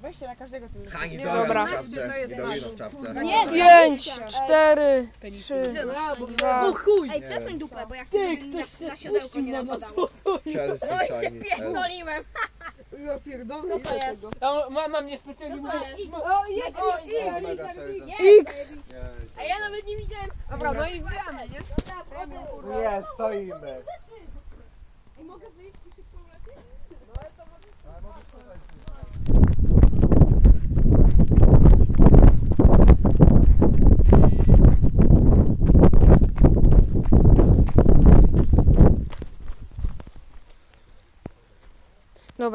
Weźcie na każdego tym. Ha, nie Dobra. dojdą w czapce. Nie dojdą w czapce. Nie, Pięć, cztery, trzy, dwa. Ej, przesuń dupę, bo ja chcę, żeby mi na, na napadało. Chelsea Shiny. Pierdoliłem. Ja pierdolę. Co to jest? A mama mnie specjalnie Co to jest? O, jest, O, jest, jest. Mega Chelsea. X. A ja nawet nie widziałem. Dobra, no i wbijamy, nie? Nie, stoimy.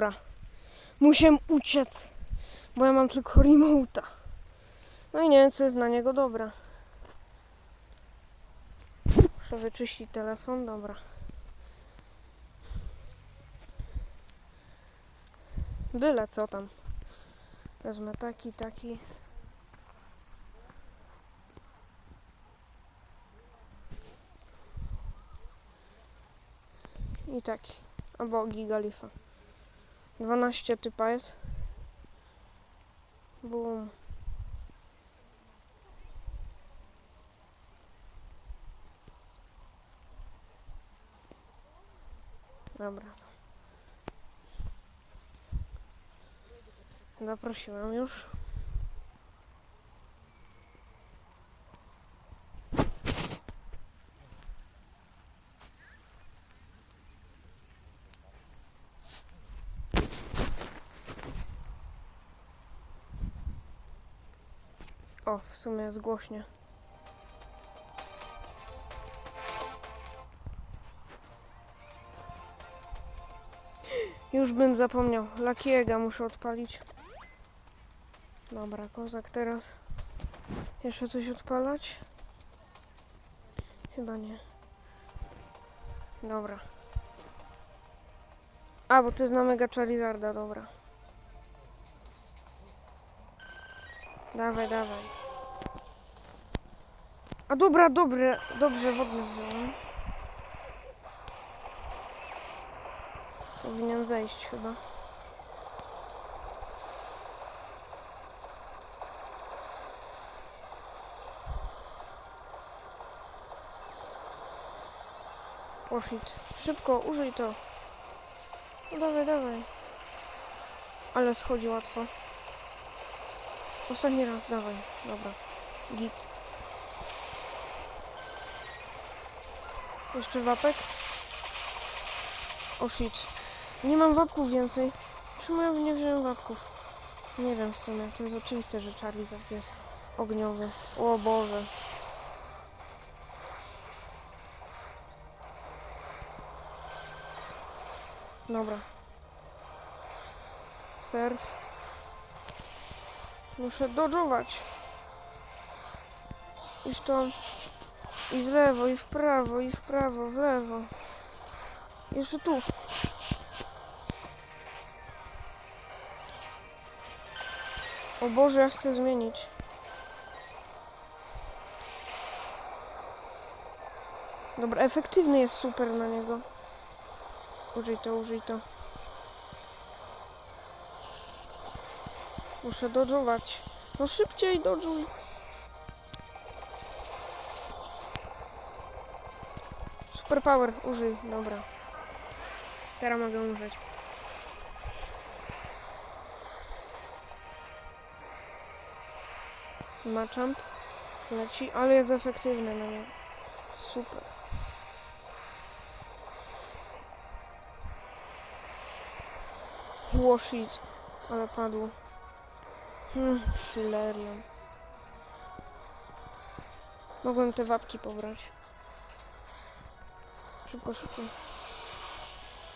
Dobra. Muszę uciec, bo ja mam tylko remote'a. No i nie wiem, co jest na niego dobre. Muszę wyczyścić telefon, dobra. Byle co tam. Wezmę taki, taki. I taki. Albo gigalifa. 12 typa jest. Bum. Dobra. To. Zaprosiłam już. O, w sumie jest głośnie. Już bym zapomniał. Lakiega muszę odpalić. Dobra, kozak teraz. Jeszcze coś odpalać? Chyba nie. Dobra. A, bo to jest na Mega Charizarda, dobra. Dawaj, dawaj. A dobra, dobre, dobrze, wodny wziąłem. Powinien zejść chyba. O shit. Szybko, użyj to. No dawaj, dawaj. Ale schodzi łatwo. Ostatni raz, dawaj. Dobra. Git. Jeszcze wapek. O shit. Nie mam wapków więcej. Czemu ja nie wziąłem wapków? Nie wiem w sumie. To jest oczywiste, że Charizard jest ogniowy. O Boże. Dobra. Surf. Muszę dodżować. Iż to i w lewo, i w prawo, i w prawo, w lewo. Jeszcze tu. O Boże, ja chcę zmienić. Dobra, efektywny jest super na niego. Użyj to, użyj to. Muszę dodżować. No szybciej dodżuj. Super power, użyj, dobra. Teraz mogę umrzeć. Machamp leci, ale jest efektywny na niego. Super. Łoszyc, ale padło. Hmm, Flareon. Mogłem te wapki pobrać. Szybko, szybko.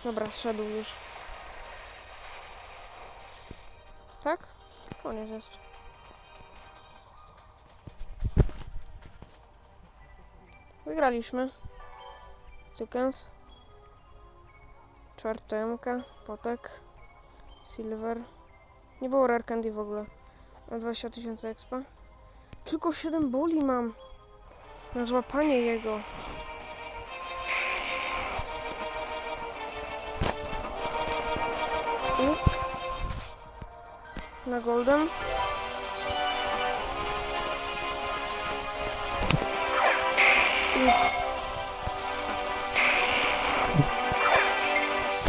Dobra, szedł już. Tak? Koniec jest. Wygraliśmy. Cykens. Czwartemka, potek. Silver. Nie było Rare Candy w ogóle. Na 20 tysięcy expa. Tylko 7 boli mam. Na złapanie jego. Na Golden. Ups.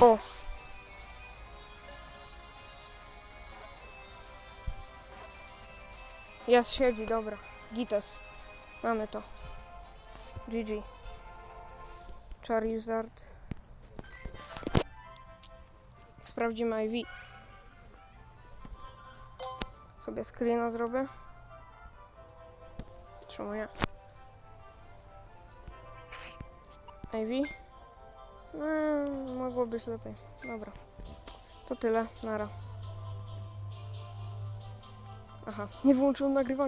O! Jest, siedzi, dobra. Gites. Mamy to. GG. Charizard. Sprawdzimy IV. Sobie screena zrobię. Czemu nie? IV. No, mogło być lepiej. Dobra. To tyle. Nara. Aha. Nie wyłączyłem nagrywania.